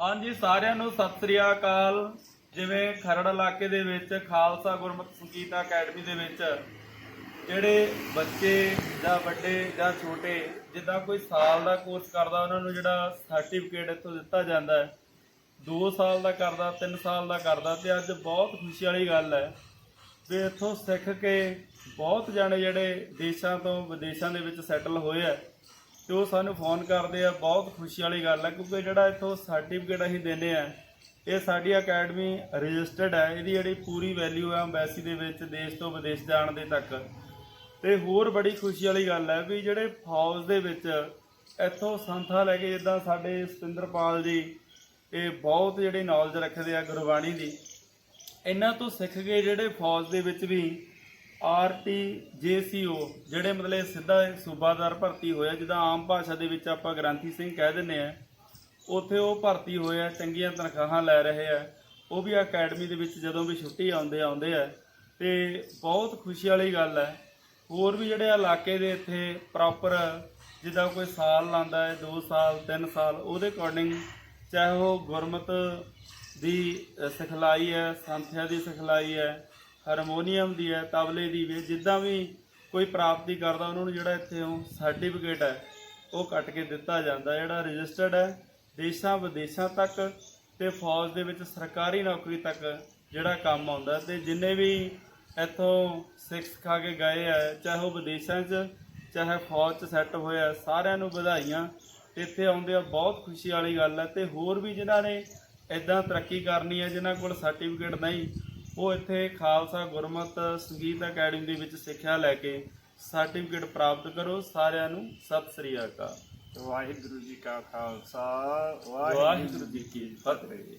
ਹਾਂਜੀ, ਸਾਰਿਆਂ ਨੂੰ ਸਤਿ ਸ੍ਰੀ ਅਕਾਲ। ਜਿਵੇਂ ਖਰੜ ਇਲਾਕੇ ਦੇ ਵਿੱਚ ਖਾਲਸਾ ਗੁਰਮਤਿ ਸੰਗੀਤ ਅਕੈਡਮੀ ਦੇ ਵਿੱਚ ਜਿਹੜੇ ਬੱਚੇ ਜਾਂ ਵੱਡੇ ਜਾਂ ਛੋਟੇ ਜਿੱਦਾਂ ਕੋਈ ਸਾਲ ਦਾ ਕੋਰਸ ਕਰਦਾ, ਉਹਨਾਂ ਨੂੰ ਜਿਹੜਾ ਸਰਟੀਫਿਕੇਟ ਇੱਥੋਂ ਦਿੱਤਾ ਜਾਂਦਾ ਹੈ। 2 ਸਾਲ ਦਾ ਕਰਦਾ 3 ਸਾਲ ਦਾ ਕਰਦਾ ਤੇ ਅੱਜ ਬਹੁਤ ਖੁਸ਼ੀ ਵਾਲੀ ਗੱਲ ਹੈ ਵੀ ਇੱਥੋਂ ਸਿੱਖ ਕੇ ਬਹੁਤ ਜਾਣੇ ਜਿਹੜੇ ਦੇਸ਼ਾਂ ਤੋਂ ਵਿਦੇਸ਼ਾਂ ਦੇ ਵਿੱਚ ਸੈਟਲ ਹੋਏ ਆ। ਤੇ ਉਹ ਸਾਨੂੰ ਫੋਨ ਕਰਦੇ ਆ, ਬਹੁਤ ਖੁਸ਼ੀ ਵਾਲੀ ਗੱਲ ਹੈ ਕਿਉਂਕਿ ਜਿਹੜਾ ਇੱਥੋਂ ਸਰਟੀਫਿਕੇਟ ਅਸੀਂ ਦਿੰਦੇ ਆ, ਇਹ ਸਾਡੀ ਅਕੈਡਮੀ ਰਜਿਸਟਰਡ ਹੈ ਇਹਦੀ ਜਿਹੜੀ ਪੂਰੀ ਵੈਲਿਊ ਹੈ ਅੰਬੈਸੀ ਦੇ ਵਿੱਚ, ਦੇਸ਼ ਤੋਂ ਵਿਦੇਸ਼ ਜਾਣ ਦੇ ਤੱਕ। ਤੇ ਹੋਰ ਬੜੀ ਖੁਸ਼ੀ ਵਾਲੀ ਗੱਲ ਹੈ ਵੀ ਜਿਹੜੇ ਫੌਜ ਦੇ ਵਿੱਚ ਇੱਥੋਂ ਸੰਥਾ ਲੈ ਕੇ, ਜਿੱਦਾਂ ਸਾਡੇ ਸਤਿੰਦਰਪਾਲ ਜੀ, ਇਹ ਬਹੁਤ ਜਿਹੜੇ ਨੌਲੇਜ ਰੱਖਦੇ ਆ ਗੁਰਬਾਣੀ ਦੀ, ਇਹਨਾਂ ਤੋਂ ਸਿੱਖ ਕੇ ਜਿਹੜੇ ਫੌਜ ਦੇ ਵਿੱਚ ਵੀ ਆਰਟੀ ਜੇਸੀਓ ਜਿਹੜੇ ਮਤਲਬ ਸਿੱਧਾ ਸੂਬਾਦਾਰ ਭਰਤੀ ਹੋਇਆ, ਜਿੱਦਾਂ ਆਮ ਭਾਸ਼ਾ ਦੇ ਵਿੱਚ ਆਪਾਂ ਗ੍ਰਾਂਥੀ ਸਿੰਘ ਕਹਿ ਦਿੰਦੇ ਆ, ਉੱਥੇ ਉਹ ਭਰਤੀ ਹੋਏ ਆ ਚੰਗੀਆਂ ਤਨਖਾਹਾਂ ਲੈ ਰਹੇ ਆ। ਉਹ ਵੀ ਅਕੈਡਮੀ ਦੇ ਵਿੱਚ ਜਦੋਂ ਵੀ ਛੁੱਟੀ ਆਉਂਦੇ ਆਉਂਦੇ ਆ। ਤੇ ਬਹੁਤ ਖੁਸ਼ੀ ਵਾਲੀ ਗੱਲ ਹੈ ਹੋਰ ਵੀ ਜਿਹੜੇ ਇਲਾਕੇ ਦੇ ਇੱਥੇ ਪ੍ਰੋਪਰ ਜਿੱਦਾਂ ਕੋਈ ਸਾਲ ਲਾਂਦਾ ਹੈ 2 ਸਾਲ 3 ਸਾਲ, ਉਹਦੇ ਅਕੋਰਡਿੰਗ ਚਾਹੇ ਉਹ ਗੁਰਮਤ ਦੀ ਸਿਖਲਾਈ ਹੈ, ਸੰਥਿਆ ਦੀ ਸਿਖਲਾਈ ਹੈ ਹਾਰਮੋਨੀਅਮ ਦੀ ਹੈ, ਤਬਲੇ ਦੀ ਵੀ ਜਿੱਦਾਂ ਵੀ ਕੋਈ ਪ੍ਰਾਪਤੀ ਕਰਦਾ, ਉਹਨਾਂ ਨੂੰ ਜਿਹੜਾ ਇੱਥੇ ਉਹ ਸਰਟੀਫਿਕੇਟ ਹੈ, ਉਹ ਕੱਟ ਕੇ ਦਿੱਤਾ ਜਾਂਦਾ, ਜਿਹੜਾ ਰਜਿਸਟਰਡ ਹੈ, ਦੇਸ਼ਾਂ ਵਿਦੇਸ਼ਾਂ ਤੱਕ ਤੇ ਫੌਜ ਦੇ ਵਿੱਚ ਸਰਕਾਰੀ ਨੌਕਰੀ ਤੱਕ ਜਿਹੜਾ ਕੰਮ ਆਉਂਦਾ ਤੇ ਜਿੰਨੇ ਵੀ ਇੱਥੋਂ ਸਿੱਖ ਸਿਖਾ ਕੇ ਗਏ ਆ ਚਾਹੇ ਉਹ ਵਿਦੇਸ਼ਾਂ 'ਚ, ਚਾਹੇ ਫੌਜ 'ਚ ਸੈੱਟ ਹੋਇਆ ਸਾਰਿਆਂ ਨੂੰ ਵਧਾਈਆਂ। ਇੱਥੇ ਆਉਂਦੇ ਆ, ਬਹੁਤ ਖੁਸ਼ੀ ਵਾਲੀ ਗੱਲ ਹੈ। ਤੇ ਹੋਰ ਵੀ ਜਿਨ੍ਹਾਂ ਨੇ ਇਦਾਂ ਤਰੱਕੀ ਕਰਨੀ ਹੈ, ਜਿਨ੍ਹਾਂ ਕੋਲ ਸਰਟੀਫਿਕੇਟ ਨਹੀਂ ਉਹ ਇੱਥੇ ਖਾਲਸਾ ਗੁਰਮਤ ਸੰਗੀਤ ਅਕੈਡਮੀ ਦੇ ਵਿੱਚ ਸਿੱਖਿਆ ਲੈ ਕੇ ਸਰਟੀਫਿਕੇਟ ਪ੍ਰਾਪਤ ਕਰੋ ਸਾਰਿਆਂ ਨੂੰ ਸਤਿ ਸ੍ਰੀ ਅਕਾਲ। ਵਾਹਿਗੁਰੂ ਜੀ ਕਾ ਖਾਲਸਾ ਵਾਹਿਗੁਰੂ ਜੀ ਕੀ ਫਤਿਹ।